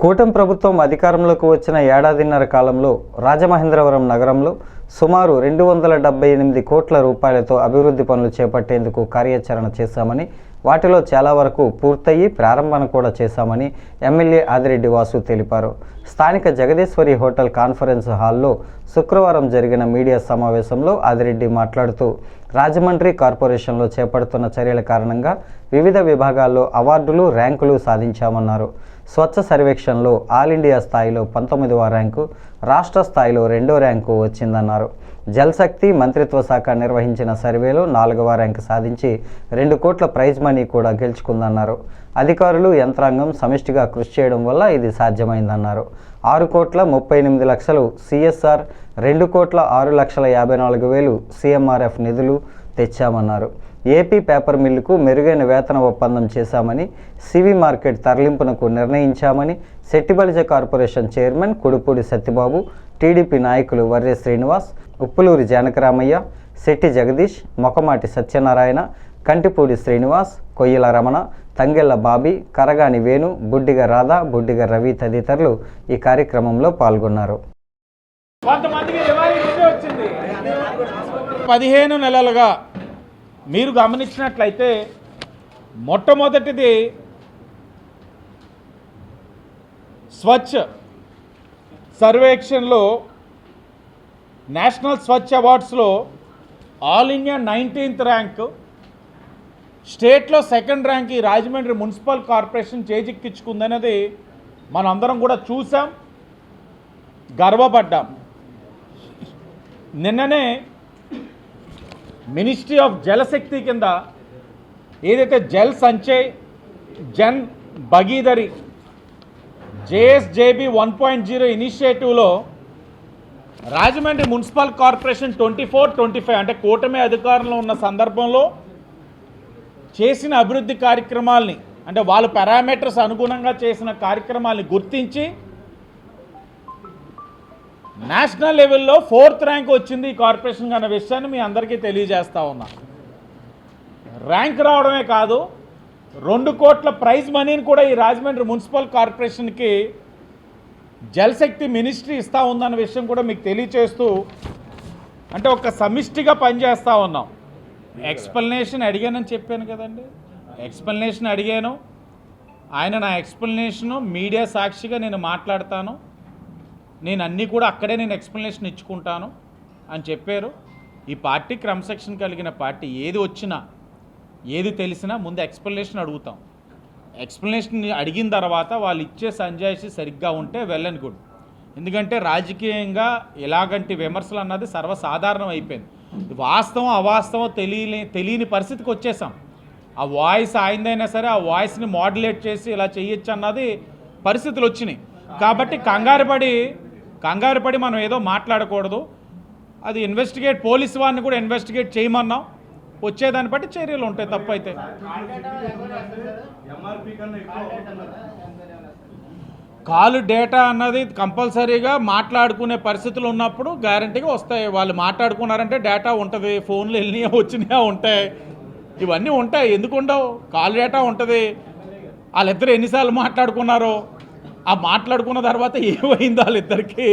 కూటమి ప్రభుత్వం అధికారంలోకి వచ్చిన ఏడాదిన్నర కాలంలో రాజమహేంద్రవరం నగరంలో సుమారు రెండు వందల డెబ్బై ఎనిమిది కోట్ల రూపాయలతో అభివృద్ధి పనులు చేపట్టేందుకు కార్యాచరణ చేశామని వాటిలో చాలా వరకు పూర్తయి ప్రారంభన కూడా చేశామని ఎమ్మెల్యే ఆదిరెడ్డి వాసు తెలిపారు. స్థానిక జగదీశ్వరి హోటల్ కాన్ఫరెన్స్ హాల్లో శుక్రవారం జరిగిన మీడియా సమావేశంలో ఆదిరెడ్డి మాట్లాడుతూ రాజమండ్రి కార్పొరేషన్లో చేపడుతున్న చర్యల కారణంగా వివిధ విభాగాల్లో అవార్డులు ర్యాంకులు సాధించామన్నారు. స్వచ్ఛ సర్వేక్షణలో ఆల్ ఇండియా స్థాయిలో పంతొమ్మిదవ ర్యాంకు రాష్ట్ర స్థాయిలో రెండో ర్యాంకు వచ్చిందన్నారు. జల్శక్తి మంత్రిత్వ శాఖ నిర్వహించిన సర్వేలో నాలుగవ ర్యాంకు సాధించి రెండు కోట్ల ప్రైజ్ మనీ కూడా గెలుచుకుందన్నారు. అధికారులు యంత్రాంగం సమిష్టిగా కృషి చేయడం వల్ల ఇది సాధ్యమైందన్నారు. ఆరు కోట్ల ముప్పై ఎనిమిది లక్షలు సిఎస్ఆర్ రెండు కోట్ల ఆరు లక్షల యాభై నాలుగు వేలు సిఎంఆర్ఎఫ్ నిధులు తెచ్చామన్నారు. ఏపీ పేపర్ మిల్లుకు మెరుగైన వేతన ఒప్పందం చేశామని సివి మార్కెట్ తరలింపునకు నిర్ణయించామని Shettibalija corporation chairman Kudupudi Satyababu TDP నాయకులు వర్రె శ్రీనివాస్ ఉప్పులూరి జానకరామయ్య శెట్టి జగదీష్ మొకమాటి సత్యనారాయణ కంటిపూడి శ్రీనివాస్ కొయ్యల రమణ తంగెళ్ళ బాబీ కరగాని వేణు బుడ్డిగ రాధా బుడ్డిగ రవి తదితరులు ఈ కార్యక్రమంలో పాల్గొన్నారు. పదిహేను నెలలుగా మీరు గమనించినట్లయితే మొట్టమొదటిది స్వచ్ఛ సర్వేక్షన్లో నేషనల్ స్వచ్ఛ అవార్డ్స్లో ఆల్ ఇండియా నైన్టీన్త్ ర్యాంక్ స్టేట్లో సెకండ్ ర్యాంక్ ఈ రాజమండ్రి మున్సిపల్ కార్పొరేషన్ చేజిక్కించుకుందనేది మనందరం కూడా చూసాం గర్వపడ్డాం. నిన్ననే మినిస్ట్రీ ఆఫ్ జలశక్తి కింద ఏదైతే Jal Sanchay Jan Bhagidari JSJB one point zero ఇనిషియేటివ్లో Rajahmundry municipal corporation twenty four twenty five అంటే కూటమి అధికారంలో ఉన్న సందర్భంలో చేసిన అభివృద్ధి కార్యక్రమాల్ని అంటే వాళ్ళ పారామీటర్స్ అనుగుణంగా చేసిన కార్యక్రమాల్ని గుర్తించి నేషనల్ లెవెల్లో ఫోర్త్ ర్యాంక్ వచ్చింది ఈ కార్పొరేషన్ అన్న విషయాన్ని మీ అందరికీ తెలియజేస్తా ఉన్నా. ర్యాంక్ రావడమే కాదు రెండు కోట్ల ప్రైజ్ మనీని కూడా ఈ రాజమండ్రి మున్సిపల్ కార్పొరేషన్కి జలశక్తి మినిస్ట్రీ ఇస్తా ఉందన్న విషయం కూడా మీకు తెలియచేస్తూ అంటే ఒక సమిష్టిగా పనిచేస్తూ ఉన్నాం. ఎక్స్ప్లెనేషన్ అడిగానని చెప్పాను కదండి. ఎక్స్ప్లెనేషన్ అడిగాను. ఆయన నా ఎక్స్ప్లెనేషను మీడియా సాక్షిగా నేను మాట్లాడతాను. నేను అన్నీ కూడా అక్కడే నేను ఎక్స్ప్లెనేషన్ ఇచ్చుకుంటాను అని చెప్పారు. ఈ పార్టీ క్రమశిక్షణ కలిగిన పార్టీ ఏది వచ్చినా ఏది తెలిసినా ముందు ఎక్స్ప్లెనేషన్ అడుగుతాం. ఎక్స్ప్లెనేషన్ అడిగిన తర్వాత వాళ్ళు ఇచ్చే సంజాయిషి సరిగ్గా ఉంటే వెల్ అండ్ గుడ్ ఎందుకంటే రాజకీయంగా ఎలాగంటి విమర్శలు అన్నది సర్వసాధారణం అయిపోయింది. వాస్తవం అవాస్తవం తెలియని తెలియని పరిస్థితికి వచ్చేసాం. ఆ వాయిస్ ఆయిందైనా సరే ఆ వాయిస్ని మాడ్యులేట్ చేసి ఇలా చేయొచ్చు అన్నది పరిస్థితులు వచ్చినాయి. కాబట్టి కంగారు పడి కంగారు పడి మనం ఏదో మాట్లాడకూడదు. అది ఇన్వెస్టిగేట్ పోలీస్ వారిని కూడా ఇన్వెస్టిగేట్ చేయమన్నాం. వచ్చేదాన్ని బట్టి చర్యలు ఉంటాయి తప్పైతే. కాలు డేటా అన్నది కంపల్సరీగా మాట్లాడుకునే పరిస్థితులు ఉన్నప్పుడు గ్యారంటీగా వస్తాయి. వాళ్ళు మాట్లాడుకున్నారంటే డేటా ఉంటుంది. ఫోన్లు వెళ్ళినాయా వచ్చినాయా ఉంటాయి. ఇవన్నీ ఉంటాయి. ఎందుకు ఉండవు? కాల్ డేటా ఉంటుంది. వాళ్ళిద్దరు ఎన్నిసార్లు మాట్లాడుకున్నారో? ఆ మాట్లాడుకున్న తర్వాత ఏమైంది వాళ్ళిద్దరికి?